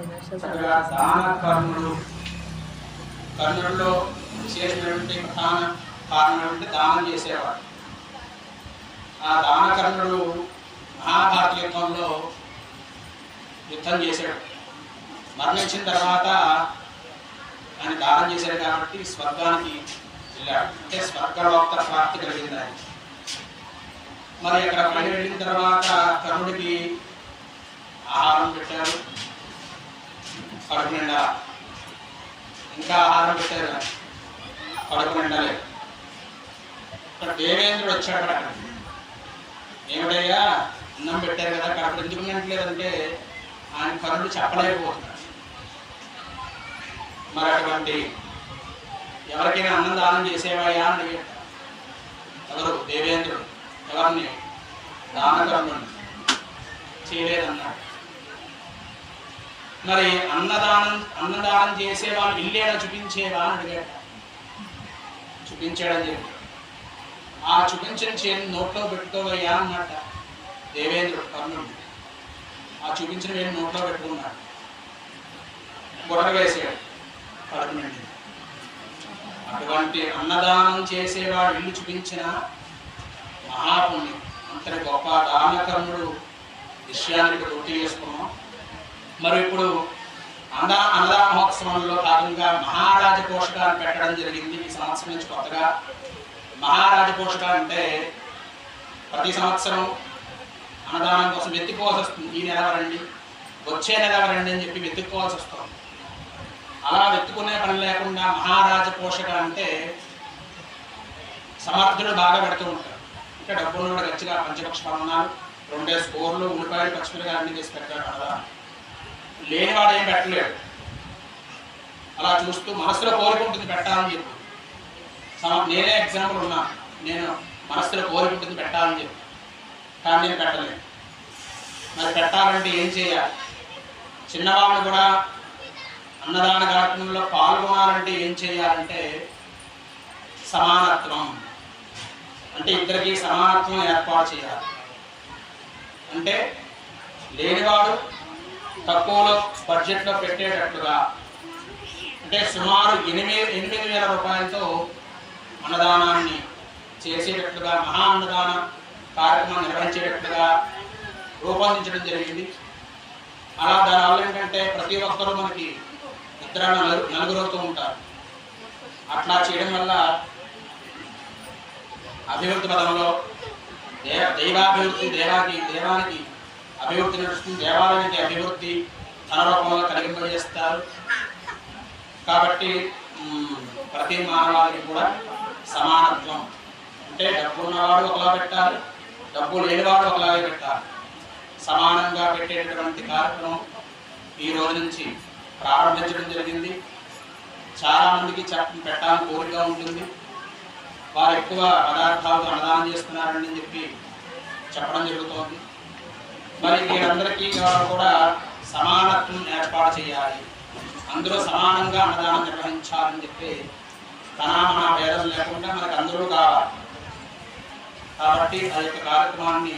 చక్కగా దాన కర్ణుడు కర్ణుడిలో విశేషమైనటువంటి ప్రధాన కారణమైనటువంటి దానం చేసేవాడు. ఆ దాన కర్ణుడు మహాభారత యుద్ధంలో యుద్ధం చేశాడు. మరణించిన తర్వాత ఆయన దానం చేశాడు కాబట్టి స్వర్గానికి వెళ్ళాడు. అంటే స్వర్గలోక్త ప్రాప్తి కలిగింది ఆయన. మరి అక్కడ పైన వెళ్ళిన తర్వాత కర్ణుడికి ఆహారం పెట్టారు. కడుపు నిండా ఇంకా ఆహారం పెట్టారు? కడుపు నిండలేదు ఇక్కడ దేవేంద్రుడు వచ్చాడు అక్కడ. ఏమిటయ్యా? అన్నం పెట్టారు కదా కడుపు ఎందుకు నిండలేదంటే ఆయన కర్ణుడు చెప్పలేకపోతున్నాడు మరి అటువంటి ఎవరికైనా అన్నం దానం చేసేవాయా అని అడిగాడు. ఎవరు? దేవేంద్రుడు. ఎవరిని? దానకర్ణుడు చేయలేదన్నాడు మరి అన్నదానం అన్నదానం చేసేవా ఇల్లేనా చూపించేవా అని అడిగాడు. చూపించాడని చెప్పి. ఆ చూపించిన చేను నోట్లో పెట్టుకోవయ్యా అన్నట్ట దేవేంద్రుడు కర్ణుడు. ఆ చూపించిన వేలు నోట్లో పెట్టుకున్నాడు. బుర్ర వేసాడు కడుపు అటువంటి అన్నదానం చేసేవాడు ఇల్లు చూపించిన మహాపుణ్యం. అంతటి గొప్ప దానకర్ణుడు విషయానికి గుర్తు చేసుకున్నాం. మరి ఇప్పుడు అన్న అన్నదా మహోత్సవంలో భాగంగా మహారాజ పోషకాన్ని పెట్టడం జరిగింది ఈ సంవత్సరం నుంచి కొత్తగా. మహారాజ పోషక అంటే ప్రతి సంవత్సరం అన్నదానం కోసం వెతుక్కోవాల్సి వస్తుంది. ఈ నెల వచ్చే నెల అని చెప్పి వెతుక్కోవాల్సి వస్తుంది. అలా వెతుక్కునే పని లేకుండా మహారాజ పోషక అంటే సమర్థుడు బాగా పెడుతూ ఉంటారు. ఇంకా డబ్బులు కూడా గచ్చిగా పంచపక్ష పవనాలు రెండే స్కోర్లు ఉల్లిపాయలు పచ్చిమిరకాయలు అన్ని చేసి పెట్టారు కదా లేనివాడు ఏం పెట్టలేడు. అలా చూస్తూ మనసులో కోరుకుంటుంది పెట్టాలని చెప్పి. నేనే ఎగ్జాంపుల్ ఉన్నా నేను మనసులో కోరుకుంటుంది పెట్టాలని చెప్పి. కానీ నేను పెట్టలేను. మరి పెట్టాలంటే ఏం చేయాలి? చిన్నవాళ్ళు కూడా అన్నదాన కార్యక్రమంలో పాల్గొనాలంటే ఏం చేయాలంటే సమానత్వం. అంటే ఇద్దరికి సమానత్వం ఏర్పాటు చేయాలి. అంటే లేనివాడు తక్కువలో బడ్జెట్లో పెట్టేటట్లుగా అంటే సుమారు ఎనిమిది ఎనిమిది వేల రూపాయలతో అన్నదానాన్ని చేసేటట్లుగా మహా అన్నదాన కార్యక్రమం నిర్వహించేటట్లుగా రూపొందించడం జరిగింది. అలా దానివల్ల ఏంటంటే ప్రతి ఒక్కరూ మనకి ఇద్దరు నలుగురు ఉంటారు. అట్లా చేయడం వల్ల అభివృద్ధి పదంలో దేవ దైవాభివృద్ధి దేవాకి దేవానికి అభివృద్ధి నడుస్తుంది. దేవాలయానికి అభివృద్ధి ధన రూపంలో కలిగింపజేస్తారు. కాబట్టి ప్రతి మానవాళికి కూడా సమానత్వం. అంటే డబ్బు ఉన్నవాడు ఒకలా పెట్టాలి డబ్బు లేనివాడు ఒకలాగే పెట్టాలి. సమానంగా పెట్టేటటువంటి కార్యక్రమం ఈ రోజు నుంచి ప్రారంభించడం జరిగింది. చాలామందికి చెప్ప పెట్టాలని కోరిక ఉంటుంది. వారు ఎక్కువ పదార్థాలతో అన్నదానం చేస్తున్నారని చెప్పి చెప్పడం జరుగుతోంది. మరి వీరందరికీ కూడా సమానత్వం ఏర్పాటు చేయాలి. అందరూ సమానంగా అన్నదానం నిర్వహించాలని చెప్పి తనామన భేదం లేకుండా మనకు అందరూ కావాలి. కాబట్టి ఆ యొక్క కార్యక్రమాన్ని